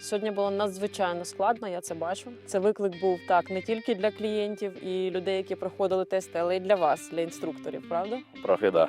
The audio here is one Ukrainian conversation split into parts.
сьогодні було надзвичайно складно. Я це бачу. Це виклик був так не тільки для клієнтів і людей, які проходили тести, але й для вас, для інструкторів. Правда? Трохи да.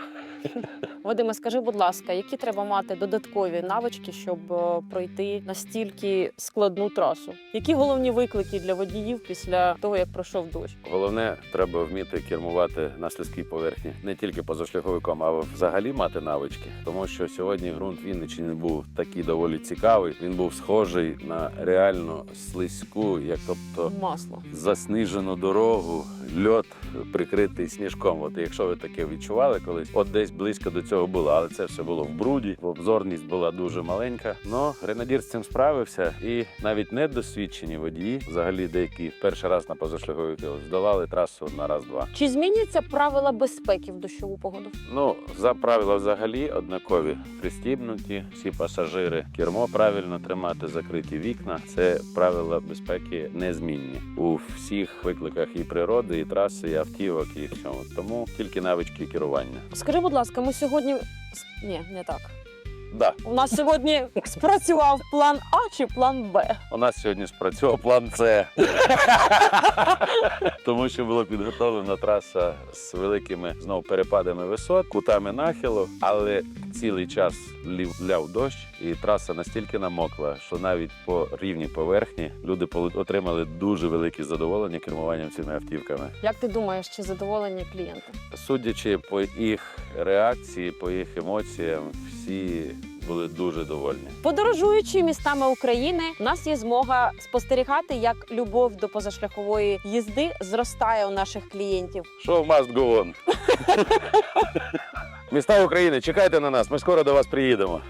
Вадиме, скажи, будь ласка, які треба мати додаткові навички, щоб е, пройти настільки складну трасу? Які головні виклики для водіїв після того, як пройшов дощ? Головне, треба вміти кермувати на слизькій поверхні не тільки позашляховиком, а взагалі мати навички. Тому що сьогодні ґрунт Вінниччини був такий доволі цікавий. Він був схожий на реально слизьку, як тобто Масло. заснижену дорогу, льот прикритий сніжком. От якщо ви таке відчували колись, от десь близько до цього було, але це все було в бруді. Обзорність була дуже маленька. Но гренадір з цим справився, і навіть недосвідчені водії, взагалі деякі перший раз на позашляховій здолали трасу на раз-два. Чи зміняться правила безпеки в дощову погоду? Ну, за правила взагалі однакові. Пристібнуті, всі пасажири, кермо правильно тримати, закриті вікна. Це правила безпеки незмінні у всіх викликах і природи, і траси, і автівок, і всьому. Тому тільки навички керування. Скажи, будь ласка, ми сьогодні ні, не так. Да, У нас сьогодні спрацював план А чи план Б? у нас сьогодні спрацював план С. Тому що була підготовлена траса з великими знов перепадами висот, кутами нахилу, але цілий час лів- ляв дощ, і траса настільки намокла, що навіть по рівній поверхні люди отримали дуже велике задоволення кермуванням цими автівками. Як ти думаєш, чи задоволені клієнти? Судячи по їх реакції, по їх емоціям, всі були дуже довольні. Подорожуючи містами України, у нас є змога спостерігати, як любов до позашляхової їзди зростає у наших клієнтів. Show must go on. Міста України, чекайте на нас, ми скоро до вас приїдемо.